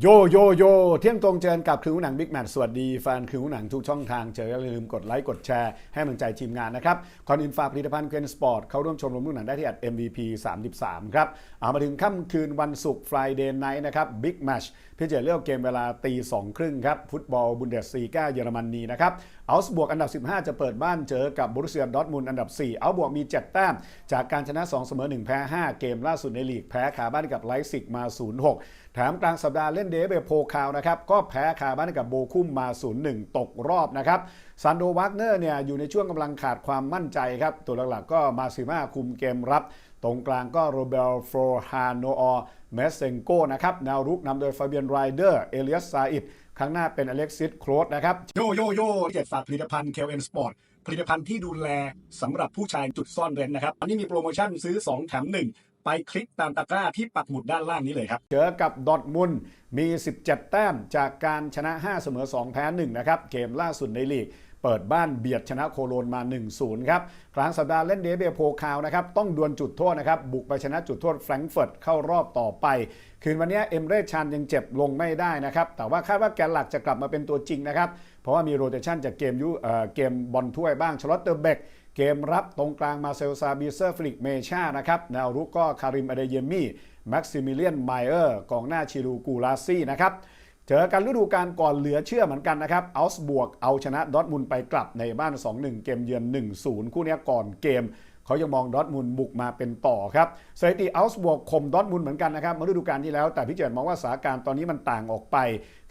โยโยโยเที่ยงตรงเจอกับคือหนังบิ๊กแมทสวัสดีแฟนคือหนังทุกช่องทางเจออย่าลืมกดไลค์กดแชร์ให้กำลังใจทีมงานนะครับก่อนอื่นฝาผลิตภัณฑ์เกนสปอร์ตเข้าร่วมชมรมลูกหนังได้ที่ MVP 33 ครับเอามาถึงค่ำคืนวันศุกร์ Friday Night นะครับบิ๊กแมชพี่เจเลือกเกมเวลาตีสองครึ่งครับ ฟุตบอลบุนเดสซีกาเยอรมนีนะครับเอาส์บวกอันดับ 15 จะเปิดบ้านเจอกับบรุเซียดอทมุนอันดับ 4 เอาบวกมี 7 แต้ม จากการชนะ 2 เสมอ 1 แพ้ 5 เกมล่าสุดในลีกแพ้คาบ้านกับไลฟ์ซิกมา 0-6แถมกลางสัปดาห์เล่นเดฟเบโพคาวนะครับก็แพ้คาบ้านกับโบคุ้มมา 0-1 ตกรอบนะครับซันโดวักเนอร์เนี่ยอยู่ในช่วงกำลังขาดความมั่นใจครับตัวหลักๆก็มาซิมาคุมเกมรับ ตรงกลางก็โรเบลโฟร์ฮานโนออเมสเซงโกนะครับแนวรุกนำโดยฟาเบียนไรเดอร์เอเลียสซาอิดข้างหน้าเป็นอเล็กซิสโครสนะครับโยโยโย่เจ็ดฝากผลิตภัณฑ์ KLN Sport ผลิตภัณฑ์ที่ดูแลสำหรับผู้ชายจุดซ่อนเร้นนะครับ อันนี้มีโปรโมชั่นซื้อ 2 แถม 1 ไปคลิกตามตะกร้าที่ปักหมุดด้านล่างนี้เลยครับ เจอกับดอทมุนมี 17 แต้มจากการชนะ 5 เสมอ 2 แพ้ 1 นะครับ เกมล่าสุดในลีก เปิดบ้านเบียดชนะโคโลนมา 1-0 ครับ กลางสัปดาห์เล่นเดเบโพคาวนะครับ ต้องดวลจุดโทษนะครับ บุกไปชนะจุดโทษแฟรงก์เฟิร์ตเข้ารอบต่อไป คืนวันนี้เอ็มเรชันยังเจ็บลงไม่ได้นะครับ แต่ว่าคาดว่าแกนหลักจะกลับมาเป็นตัวจริงนะครับ เพราะว่ามีโรเตชันจากเกมยุเอ่อเกมบอลถ้วยบ้างชลอตเตอร์เบกเกมรับตรงกลางมาเซลซาบิเซอร์ฟลิกเมชานะครับแนวรุกก็คาริมอเดเยมี่แม็กซิมิเลียนไมเออร์กองหน้าชิรูกูลาซี่นะครับ เจอกันฤดูกาลก่อนเหลือเชื่อเหมือนกันนะครับเอส์บวกเอาชนะดอทมุนไปกลับในบ้าน 2-1 เกมเยือน 1-0 คู่นี้ก่อนเกมเขายังมองดอทมุนบุกมาเป็นต่อครับสถิติเอาส์บวกข่มดอทมุนเหมือนกันนะครับเมื่อฤดูกาลที่แล้ว แต่พี่เจิดมองว่าสถานการณ์ตอนนี้มันต่างออกไป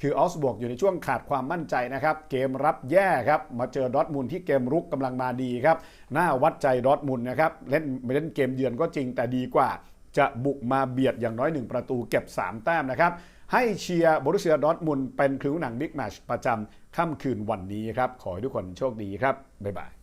คือเอส์บวกอยู่ในช่วงขาดความมั่นใจนะครับ เกมรับแย่ครับ มาเจอดอทมุนที่เกมรุกกำลังมาดีครับ หน้าวัดใจดอทมุนนะครับ เล่นเล่นเกมเยือนก็จริงแต่ดีกว่า จะบุกมาเบียดอย่างน้อย 1 ประตูเก็บ 3 แต้มนะครับให้เชียร์บรุเซียดอทมุนเป็นคลิวหนังบิ๊กแมชประจำค่ำคืนวันนี้ครับ ขอให้ทุกคนโชคดีครับ บ๊ายบาย